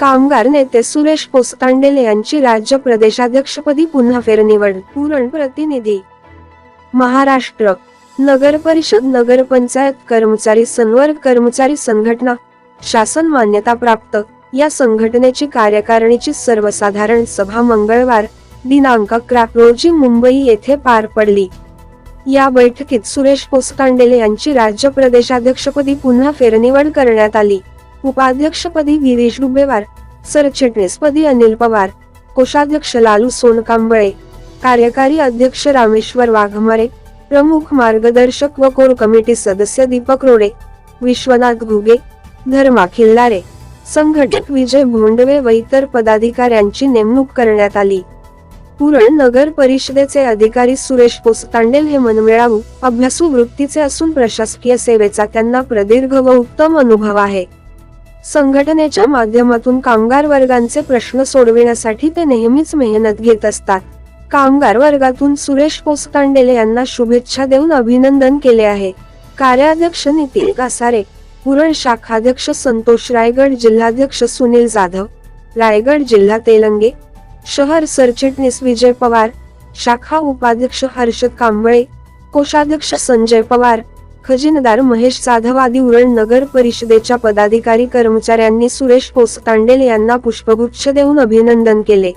कामगार नेते सुरेश पोस्तांडेले यांची राज्य प्रदेशाध्यक्षपदी पुन्हा फेरनिवड पुरण प्रतिनिधी. महाराष्ट्र नगर परिषद नगर पंचायत कर्मचारी संवर्ग कर्मचारी संघटना शासन मान्यता प्राप्त. या संघटनेची कार्यकारिणीची सर्वसाधारण सभा मंगळवार दिनांक अकरा रोजी मुंबई येथे पार पडली. या बैठकीत सुरेश पोस्तांडेले यांची राज्य प्रदेशाध्यक्षपदी पुन्हा फेरनिवड करण्यात आली. उपाध्यक्षपदी गिरीश डुबेवार सरचिटणीसपदी अनिल पवार कोषाध्यक्ष लालू सोनकांबळे कार्यकारी अध्यक्ष रामेश्वर वाघमारे प्रमुख मार्गदर्शक व कोर कमिटी सदस्य दीपक रोडे विश्वनाथ घुगे धर्मा खिल्लारे संघटक विजय भोंडवे व इतर पदाधिकाऱ्यांची नेमणूक करण्यात आली. पुरण नगर परिषदेचे अधिकारी सुरेश पोसतांडेल हे मनमिळावू अभ्यासू वृत्तीचे असून प्रशासकीय सेवेचा त्यांना प्रदीर्घ व उत्तम अनुभव आहे. संघटनेच्या माध्यमातून कामगार वर्गांचे प्रश्न सोडविण्यासाठी ते नेहमीच मेहनत घेत असतात. कामगार वर्गातून सुरेश पोस्तांडेले यांना शुभेच्छा देऊन अभिनंदन केले आहे. कार्याध्यक्ष नितीन कासारे पुरण शाखाध्यक्ष संतोष रायगड जिल्हाध्यक्ष सुनील जाधव रायगड जिल्हा तेलंगे शहर सरचिटणीस विजय पवार शाखा उपाध्यक्ष हर्षद कांबळे कोषाध्यक्ष संजय पवार खजिनदार महेश जाधव आदी उरण नगर परिषदेच्या पदाधिकारी कर्मचाऱ्यांनी सुरेश पोसतांडेल यांना पुष्पगुच्छ देऊन अभिनंदन केले.